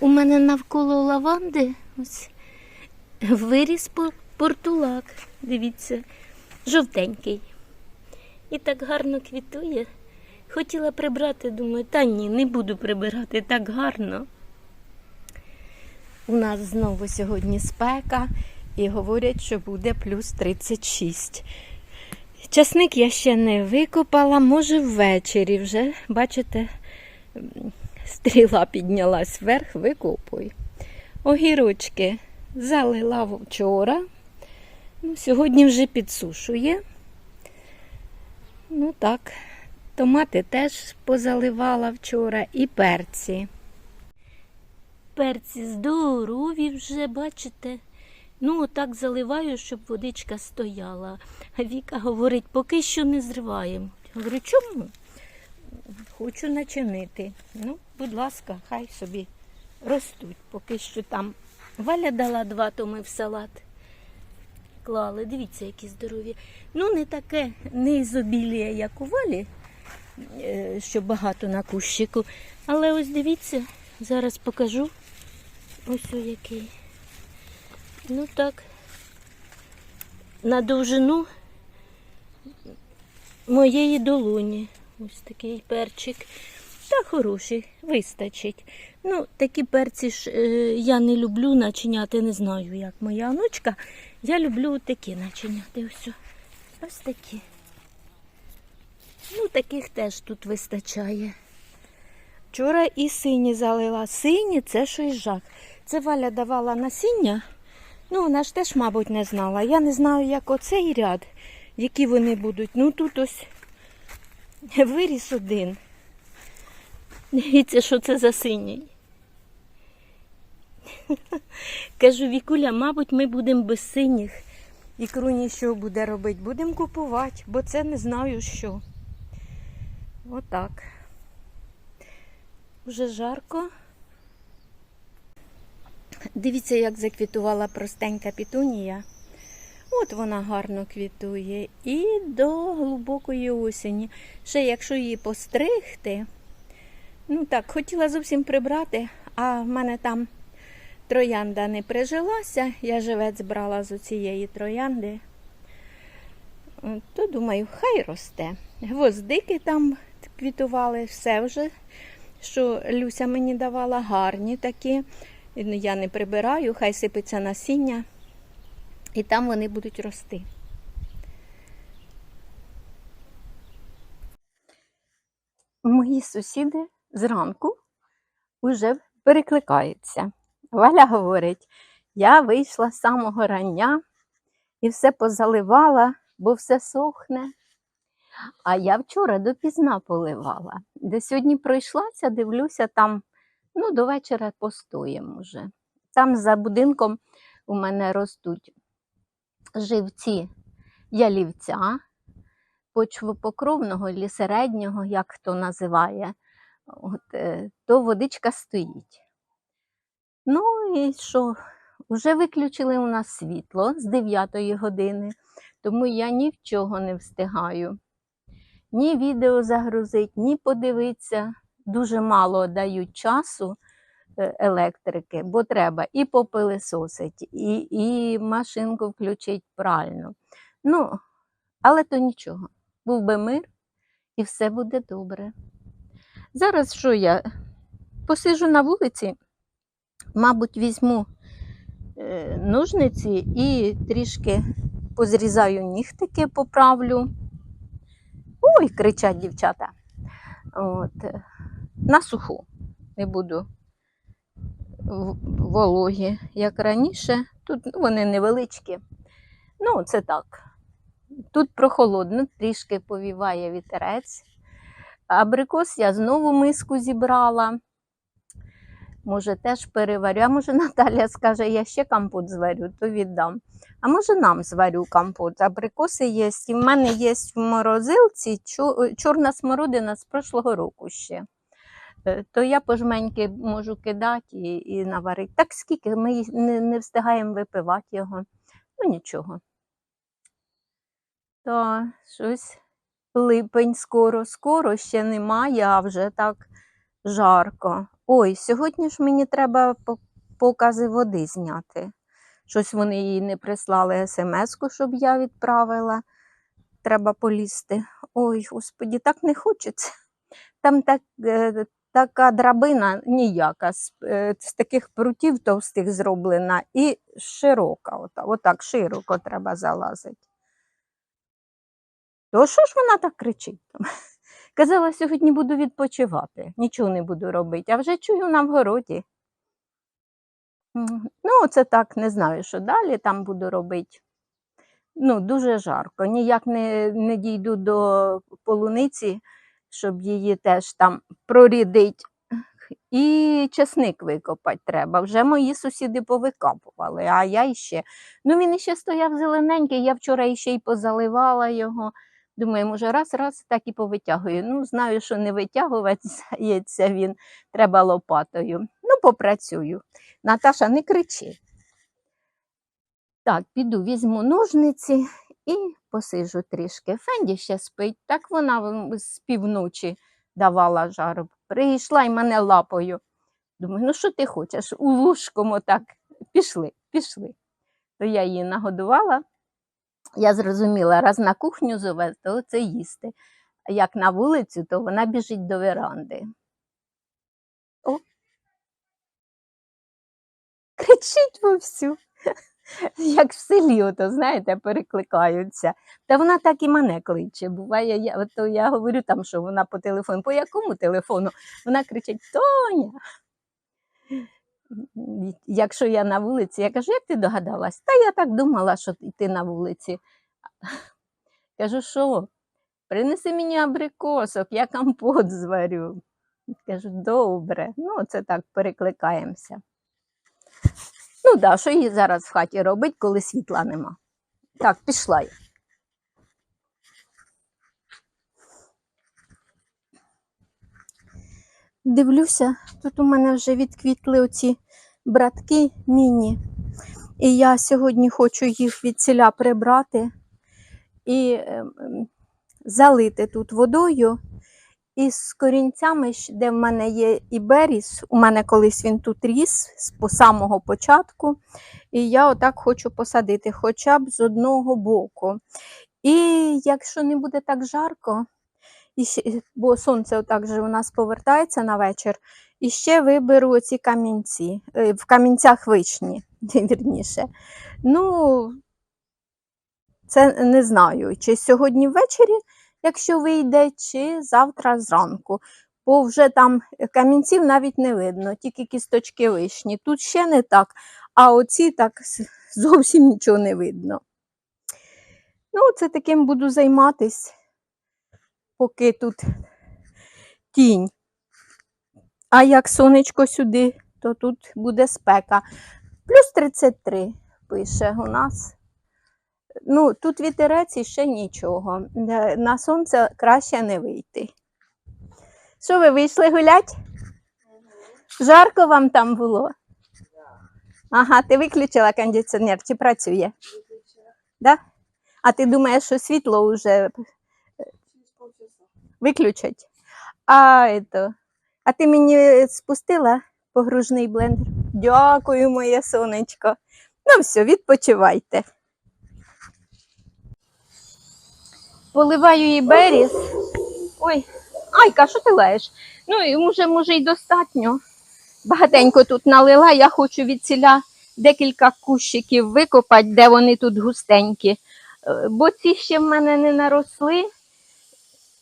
У мене навколо лаванди ось виріс портулак. Дивіться, жовтенький. І так гарно квітує. Хотіла прибрати, думаю, та ні, не буду прибирати так гарно. У нас знову сьогодні спека і говорять, що буде плюс 36. Часник я ще не викопала, може ввечері вже, бачите, стріла піднялась вверх, викопую. Огірочки залила вчора. Ну, сьогодні вже підсушує. Ну так, томати теж позаливала вчора і перці. Перці здорові вже, бачите. Ну, отак заливаю, щоб водичка стояла. А Віка говорить, поки що не зриваємо. Я говорю, чому? Хочу начинити. Ну, будь ласка, хай собі ростуть, поки що там. Валя дала два томи в салат. Клали, дивіться, які здорові. Ну, не таке, не ізобілія, як у валі, е, що багато на кущику. Але ось дивіться, зараз покажу. Ось о який. Ну так. На довжину моєї долоні. Ось такий перчик. Та хороший, вистачить. Ну, такі перці ж е, я не люблю начиняти, не знаю, як моя онучка. Я люблю такі начиняти. Ось, ось такі. Ну, таких теж тут вистачає. Вчора і сині залила. Сині це жах. Це Валя давала насіння. Ну, вона ж теж, мабуть, не знала. Я не знаю, як оцей ряд, які вони будуть. Ну тут ось виріс один. Дивіться, що це за синій. Кажу, Вікуля, мабуть, ми будемо без синіх. Ікру нічого буде робити. Будемо купувати, бо це не знаю що. Отак. Уже жарко. Дивіться, як заквітувала простенька пітунія. От вона гарно квітує. І до глибокої осені. Ще якщо її постригти, ну так, хотіла зовсім прибрати, а в мене там троянда не прижилася. Я живець брала з цієї троянди. То думаю, хай росте. Гвоздики там квітували, все вже, що Люся мені давала, гарні такі. Ну, Я не прибираю, хай сипеться насіння, і там вони будуть рости. Мої сусіди зранку вже перекликаються. Валя говорить, я вийшла з самого рання і все позаливала, бо все сохне. А я вчора допізна поливала. Де сьогодні пройшлася, дивлюся, там ну, до вечора постоїмо вже. Там за будинком у мене ростуть живці ялівця, почвопокровного чи середнього, як хто називає, От, е, то водичка стоїть. Ну і що? Вже виключили у нас світло з 9 години, тому я ні в чого не встигаю. Ні відео загрузить, ні подивитися. Дуже мало дають часу електрики, бо треба і попилисосить, і, і машинку включить правильно. Ну, але то нічого. Був би мир, і все буде добре. Зараз що я посижу на вулиці, мабуть, візьму е, ножниці і трішки позрізаю нігтики, поправлю. Ой, кричать дівчата. От, е, на суху не буду вологі, як раніше. Тут ну, вони невеличкі. Ну, це так. Тут прохолодно, трішки повіває вітерець. Абрикос я знову миску зібрала. Може, теж переварю. А може, Наталя скаже, я ще компот зварю, то віддам. А може, нам зварю компот. Абрикоси є. І в мене є в морозилці чорна смородина з прошлого року ще. Е, То я пожменьки можу кидати і, і наварити. Так скільки ми не, не встигаємо випивати його. Ну нічого. Та щось липень скоро, скоро ще немає, а вже так жарко. Ой, сьогодні ж мені треба покази води зняти. Щось вони їй не прислали смс-ку, щоб я відправила. Треба полізти. Ой, господі, так не хочеться. Там так, е, така драбина ніяка, з, е, з таких прутів товстих зроблена і широка. Ота, отак широко треба залазити. То що ж вона так кричить? Казала, сьогодні буду відпочивати, нічого не буду робити, а вже чую на вгороді. Ну, це так, не знаю, що далі там буду робити. Ну, дуже жарко. Ніяк не, не дійду до полуниці, щоб її теж там прорідить. І чесник викопати треба. Вже мої сусіди повикапували, а я іще. Ну, він іще стояв зелененький, я вчора іще й позаливала його. Думаю, може, раз, раз так і повитягую. Ну, знаю, що не витягується він, треба лопатою. Ну, попрацюю. Наташа, не кричи. Так, піду, візьму ножниці і посижу трішки. Фенді ще спить, так вона з півночі давала жару. Прийшла і мене лапою. Думаю, ну що ти хочеш? У вушком отак. Пішли, пішли. То я її нагодувала. Я зрозуміла, раз на кухню зове, то це їсти. Як на вулицю, то вона біжить до веранди. О. Кричить вовсю. Як в селі, ото, знаєте, перекликаються. Та вона так і мене кличе. Буває, я, ото я говорю там, що вона по телефону. По якому телефону? Вона кричить: Тоня. Якщо я на вулиці, я кажу, як ти догадалась? Та я так думала, що ти на вулиці. Кажу, що? Принеси мені абрикосок, я компот зварю. Кажу, добре. Ну, це так перекликаємося. Ну да, що їй зараз в хаті робить, коли світла нема. Так, пішла я. Дивлюся, тут у мене вже відквітли оці братки міні. І я сьогодні хочу їх від ціля прибрати і ем, залити тут водою. І з корінцями, де в мене є і беріс, у мене колись він тут ріс з самого початку. І я отак хочу посадити хоча б з одного боку. І якщо не буде так жарко, бо сонце отак же у нас повертається на вечір, і ще виберу оці камінці, е, в камінцях вишні, вірніше. Ну, це не знаю, чи сьогодні ввечері, якщо вийде, чи завтра зранку. Бо вже там камінців навіть не видно, тільки кісточки вишні. Тут ще не так, а оці так зовсім нічого не видно. Ну, це таким буду займатись, поки тут тінь. А як сонечко сюди, то тут буде спека. Плюс 33 пише у нас. Ну, тут вітерець і ще нічого. Е, На сонце краще не вийти. Що ви вийшли гулять? Жарко вам там було? Ага, ти виключила кондиціонер чи працює? Да? А ти думаєш, що світло вже виключать? А, это, а ти мені спустила погружний блендер? Дякую, моє сонечко. Ну все, відпочивайте. Поливаю їй беріз. Ой, Айка, що ти лаєш? Ну, і може, може, й достатньо. Багатенько тут налила, я хочу від ціля декілька кущиків викопати, де вони тут густенькі. Е, Бо ці ще в мене не наросли.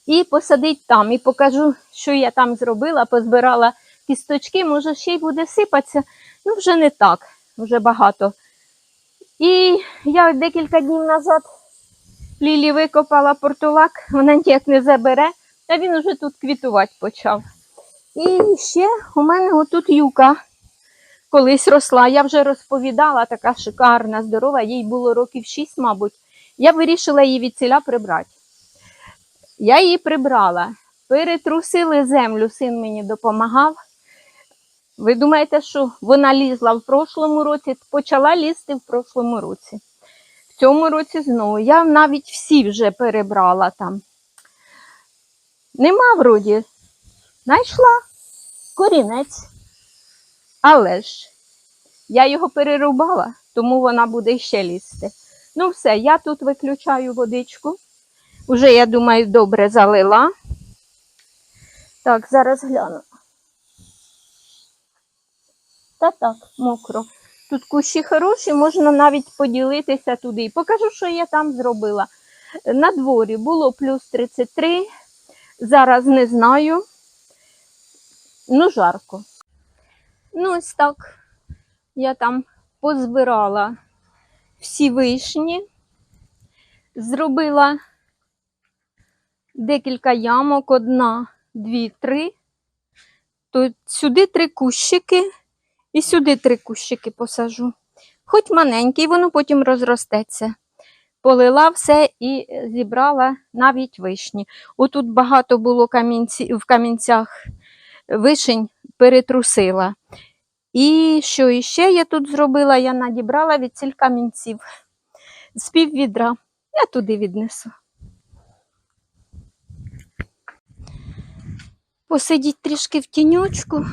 І посадить там. І покажу, що я там зробила, позбирала кісточки, може, ще й буде сипатися. Ну, вже не так, вже багато. І я декілька днів назад Лілі викопала портулак, вона ніяк не забере, а він уже тут квітувати почав. І ще у мене отут юка колись росла. Я вже розповідала, така шикарна, здорова, їй було років 6, мабуть. Я вирішила її від ціля прибрати. Я її прибрала, перетрусили землю, син мені допомагав. Ви думаєте, що вона лізла в прошлому році, почала лізти в прошлому році. Цьому році знову. Я навіть всі вже перебрала там. Нема вроді. Знайшла. корінець. Але ж я його перерубала, тому вона буде ще лізти. Ну, все, я тут виключаю водичку. Уже, я думаю, добре залила. Так, зараз гляну. Та так, мокро. Тут кущі хороші, можна навіть поділитися туди. Покажу, що я там зробила. На дворі було плюс 33, зараз не знаю. Ну, жарко. Ну, ось так. Я там позбирала всі вишні, зробила декілька ямок, одна, дві, три. То сюди три кущики і сюди три кущики посажу. Хоч маленький, воно потім розростеться. Полила все і зібрала навіть вишні. Отут багато було камінці, в камінцях вишень, перетрусила. І що іще я тут зробила? Я надібрала від ціль камінців з пів відра. Я туди віднесу. Посидіть трішки в тіньочку.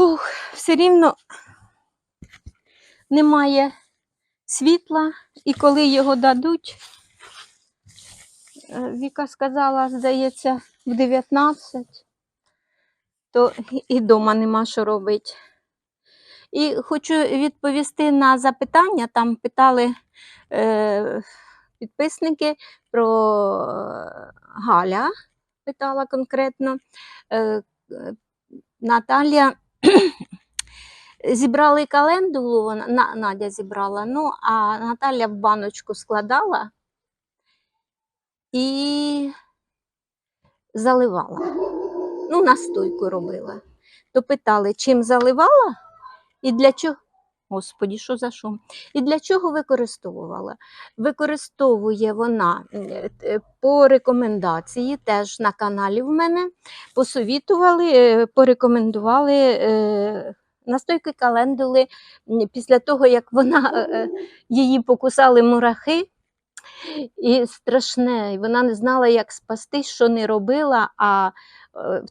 Фух, все рівно немає світла, і коли його дадуть, е, Віка сказала, здається, в 19, то і вдома нема що робити. І хочу відповісти на запитання. Там питали е, підписники про е, Галя, питала конкретно. Е, е, Наталія зібрали календулу, Надя зібрала, ну, а Наталя в баночку складала і заливала. Ну, настойку робила. То питали, чим заливала і для чого. Господі, що за шум? І для чого використовувала? Використовує вона е, е, по рекомендації, теж на каналі в мене посовітували, е, порекомендували настойки календули після того, як вона її покусали мурахи. І страшне, вона не знала, як спасти, що не робила. А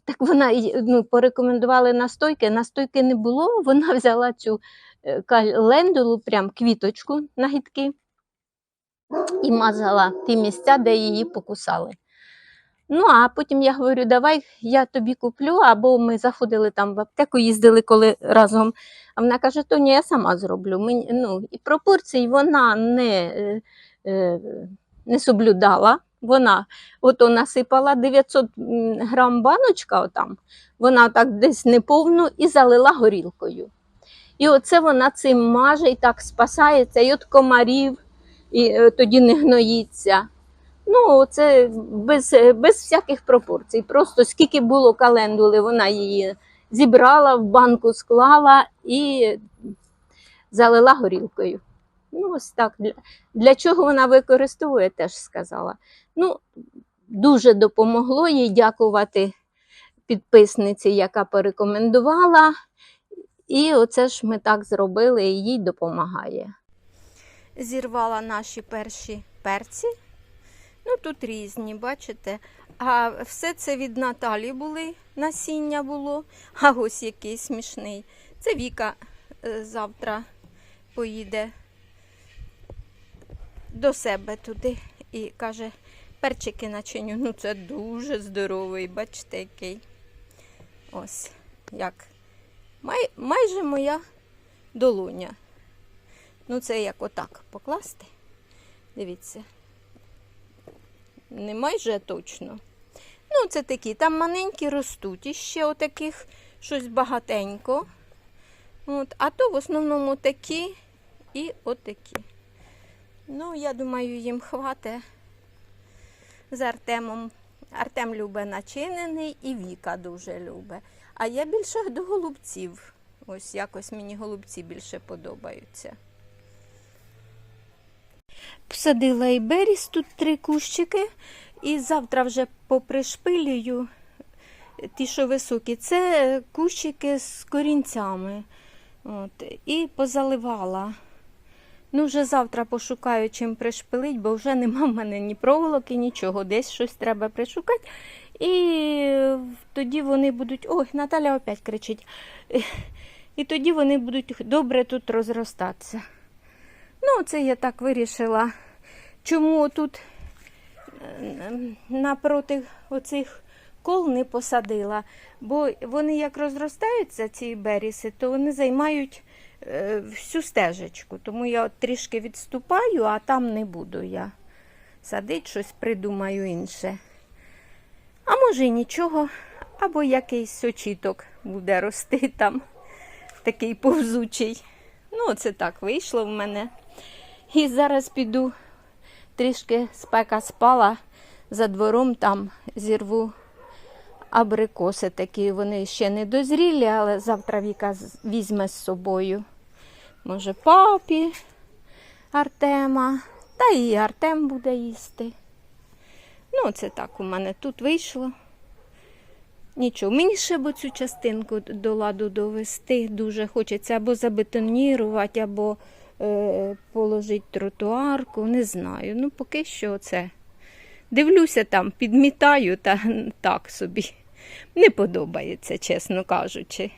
так вона ну, порекомендували настойки. Настойки не було. Вона взяла цю е, календулу, прям квіточку на гітки, і мазала ті місця, де її покусали. Ну, а потім я говорю, давай я тобі куплю, або ми заходили там в аптеку, їздили коли разом. А вона каже, то ні, я сама зроблю. Мені, ну, і пропорцій вона не, е, е, не соблюдала. Вона ото насипала 900 грам баночка, отам, вона так десь неповну і залила горілкою. І оце вона цим маже і так спасається, і від комарів, і е, тоді не гноїться. Ну, це без, без всяких пропорцій. Просто скільки було календули, вона її зібрала, в банку склала і залила горілкою. Ну, ось так. Для, для чого вона використовує, теж сказала. Ну, дуже допомогло їй дякувати підписниці, яка порекомендувала. І оце ж ми так зробили, і їй допомагає. Зірвала наші перші перці. Ну, тут різні, бачите. А все це від Наталі були, насіння було. А ось який смішний. Це Віка е, завтра поїде до себе туди і каже, перчики начиню. Ну, це дуже здоровий, бачите, який. Ось як. Май, майже моя долоня. Ну, це як отак покласти. Дивіться не майже точно. Ну, це такі, там маленькі ростуть, і ще отаких щось багатенько. От, а то в основному такі і отакі. Ну, я думаю, їм хватить з Артемом. Артем любить начинений і Віка дуже любить. А я більше до голубців. Ось якось мені голубці більше подобаються. Посадила і беріс, тут три кущики, і завтра вже попришпилюю ті, що високі. Це кущики з корінцями. От, і позаливала. Ну, вже завтра пошукаю, чим пришпилить, бо вже нема в мене ні проволоки, нічого. Десь щось треба пришукати. І тоді вони будуть. Ой, Наталя опять кричить. І тоді вони будуть добре тут розростатися. Ну, це я так вирішила. Чому тут е, напроти оцих кол не посадила? Бо вони як розростаються, ці беріси, то вони займають е, всю стежечку. Тому я трішки відступаю, а там не буду я садити, щось придумаю інше. А може й нічого, або якийсь очіток буде рости там, такий повзучий. Ну, це так вийшло в мене. І зараз піду трішки спека спала за двором, там зірву абрикоси такі. Вони ще не дозрілі, але завтра Віка візьме з собою. Може, папі Артема, та і Артем буде їсти. Ну, це так у мене тут вийшло. Нічого, мені ще б цю частинку до ладу довести дуже хочеться або забетонірувати, або е, положити тротуарку, не знаю. Ну, поки що це. Дивлюся там, підмітаю та так собі. Не подобається, чесно кажучи.